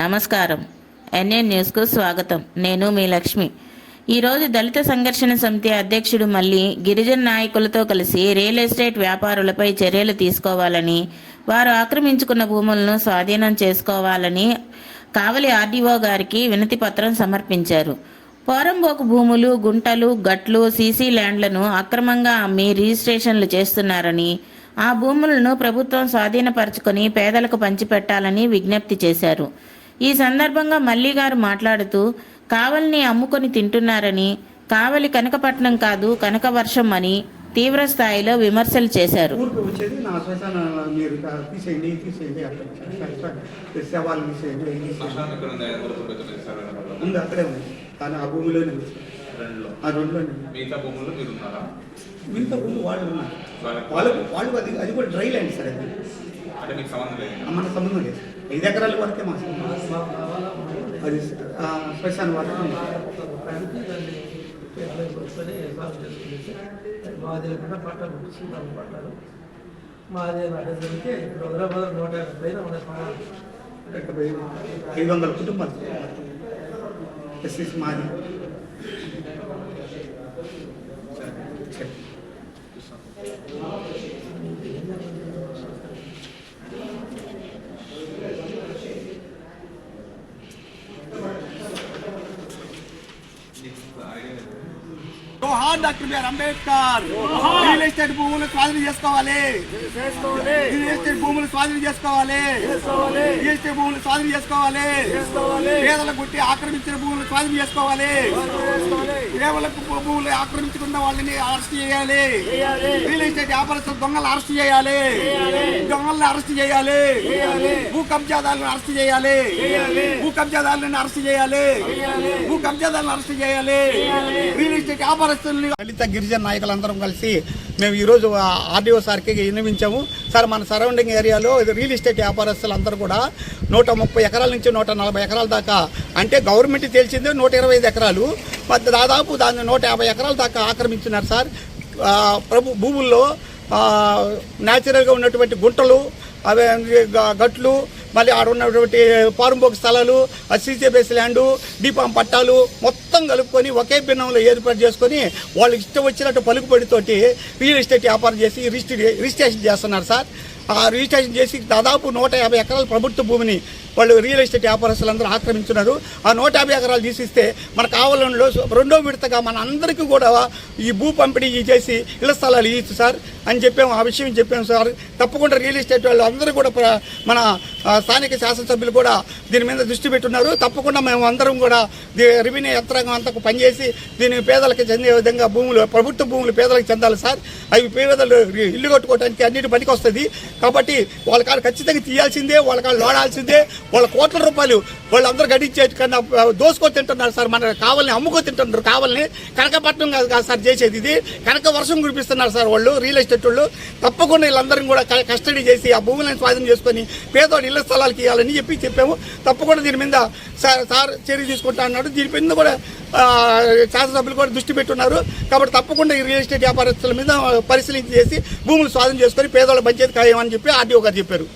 నమస్కారం. ఎన్ఎన్ న్యూస్కు స్వాగతం. నేను మీ లక్ష్మి. ఈరోజు దళిత సంఘర్షణ సమితి అధ్యక్షుడు మళ్ళీ గిరిజన నాయకులతో కలిసి రియల్ ఎస్టేట్ వ్యాపారులపై చర్యలు తీసుకోవాలని వారు ఆక్రమించుకున్న భూములను స్వాధీనం చేసుకోవాలని కావలి ఆర్డీఓ గారికి వినతి పత్రం సమర్పించారు. పోరంబోకు భూములు గుంటలు గట్లు సీసీ ల్యాండ్లను అక్రమంగా అమ్మి రిజిస్ట్రేషన్లు చేస్తున్నారని ఆ భూములను ప్రభుత్వం స్వాధీనపరచుకొని పేదలకు పంచిపెట్టాలని విజ్ఞప్తి చేశారు. ఈ సందర్భంగా మల్లి గారు మాట్లాడుతూ కావలిని అమ్ముకొని తింటున్నారని కావలి కనకపట్నం కాదు కనకవర్షం అని తీవ్ర స్థాయిలో విమర్శలు చేశారు. మిగతా వాళ్ళు ఉన్నారు. వాళ్ళకి- వాళ్ళు వాళ్ళు అది అది కూడా డ్రై ల్యాండ్ సార్ అది. సంబంధం లేదు. ఐదు ఎకరాల వరకే మా. అది శ్మశాన. మాది లేకుండా పట్టాలు మాది హైదరాబాద్ నూట యాభై పైన ఐదు వందల కుటుంబాలు ఎస్ఎస్ మాది జోహార్ doctor BR Ambedkar. Real estate భూములు స్వాధీనం చేసుకోవాలి. రియల్ ఎస్టేట్ భూములు స్వాధీనం చేసుకోవాలి. రియల్ ఎస్టేట్ భూములు స్వాధీనం చేసుకోవాలి. పేదల గుట్టి ఆక్రమించిన భూములు స్వాధీనం చేసుకోవాలి. పేదలకు భూములు ఆక్రమించుకున్న వాళ్ళని అరెస్ట్ చేయాలి. రియల్ ఎస్టేట్ వ్యాపారస్తులు దొంగలు అరెస్ట్ చేయాలి. దొంగలను అరెస్ట్ చేయాలి. భూ కబ్జాదారులను అరెస్ట్ చేయాలి. భూ కబ్జాదారులను అరెస్ట్ చేయాలి. భూ కబ్జాదారులను అరెస్ట్ చేయాలి. రియల్ ఎస్టేట్ వ్యాపారస్తుల్ని దళిత గిరిజన నాయకులందరం కలిసి మేము ఈరోజు ఆర్డీఓ సార్కి విన్నవించాము. సార్ మన సరౌండింగ్ ఏరియాలో రియల్ ఎస్టేట్ వ్యాపారస్తులు అందరూ కూడా నూట ముప్పై ఎకరాల నుంచి నూట నలభై ఎకరాల దాకా అంటే గవర్నమెంట్ తెలిసిందే నూట ఇరవై ఐదు ఎకరాలు. దాదాపు దాన్ని నూట యాభై ఎకరాల దాకా ఆక్రమించినారు సార్. ప్రభు భూముల్లో న్యాచురల్గా ఉన్నటువంటి గుంటలు అవి గట్లు మళ్ళీ ఆడ ఉన్నటువంటి పారంపోక స్థలాలు సీసీ బేస్ ల్యాండు డిపాం పట్టాలు మొత్తం కలుపుకొని ఒకే భిన్నంలో ఏర్పాటు చేసుకొని వాళ్ళు ఇష్టం వచ్చినట్టు పలుకుబడితోటి రియల్ ఎస్టేట్ వ్యాపారం చేసి రిజిస్ట్రీ రిజిస్ట్రేషన్ చేస్తున్నారు సార్. ఆ రిజిస్ట్రేషన్ చేసి దాదాపు నూట యాభై ఎకరాల ప్రభుత్వ భూమిని వాళ్ళు రియల్ ఎస్టేట్ వ్యాపారస్తులందరూ ఆక్రమించున్నారు. ఆ నూట యాభై ఎకరాలు తీసిస్తే మన కావాలంలో రెండో విడతగా మన అందరికీ కూడా ఈ భూ పంపిణీ చేసి ఇళ్ళ స్థలాలు ఇచ్చు సార్. అని చెప్పాము. ఆ విషయం చెప్పాము సార్. తప్పకుండా రియల్ ఎస్టేట్ వాళ్ళు అందరూ కూడా మన స్థానిక శాసనసభ్యులు కూడా దీని మీద దృష్టి పెట్టున్నారు. తప్పకుండా మేము అందరం కూడా దీ- రెవెన్యూ యంత్రాంగం అంతా పనిచేసి దీని పేదలకు చెందే విధంగా భూములు ప్రభుత్వ భూములు పేదలకు చెందాలి సార్. అవి పేదలు ఇల్లు కట్టుకోవడానికి అన్నిటి పనికి వస్తుంది కాబట్టి వాళ్ళ కాడ ఖచ్చితంగా తీయాల్సిందే వాళ్ళ కాడ లోడాల్సిందే. వాళ్ళ కోట్ల రూపాయలు వాళ్ళందరూ గడించే కన్నా దోసుకో తింటున్నారు సార్. మన కావాలని అమ్ముకో తింటున్నారు కావాలని. కనకపట్నం కాదు కాదు సార్ చేసేది ఇది. కనక వర్షం కురిపిస్తున్నారు సార్ వాళ్ళు రియల్ ఎస్టేట్ వాళ్ళు. తప్పకుండా వీళ్ళందరినీ కూడా కస్టడీ చేసి ఆ భూములను స్వాధీనం చేసుకొని పేదవాడి ఇళ్ళ స్థలాలకి ఇవ్వాలని చెప్పి చెప్పాము. తప్పకుండా దీని మీద సార్ సార్ చర్య తీసుకుంటా అన్నాడు. దీని మీద కూడా శాసనసభ్యులు కూడా దృష్టి పెట్టున్నారు. కాబట్టి తప్పకుండా ఈ రియల్ ఎస్టేట్ వ్యాపారస్తుల మీద పరిశీలించి చేసి భూములు స్వాధీనం చేసుకొని పేదవాళ్ళ పంచాయతీ ఖాయమని చెప్పి ఆర్డీఓ గారు చెప్పారు.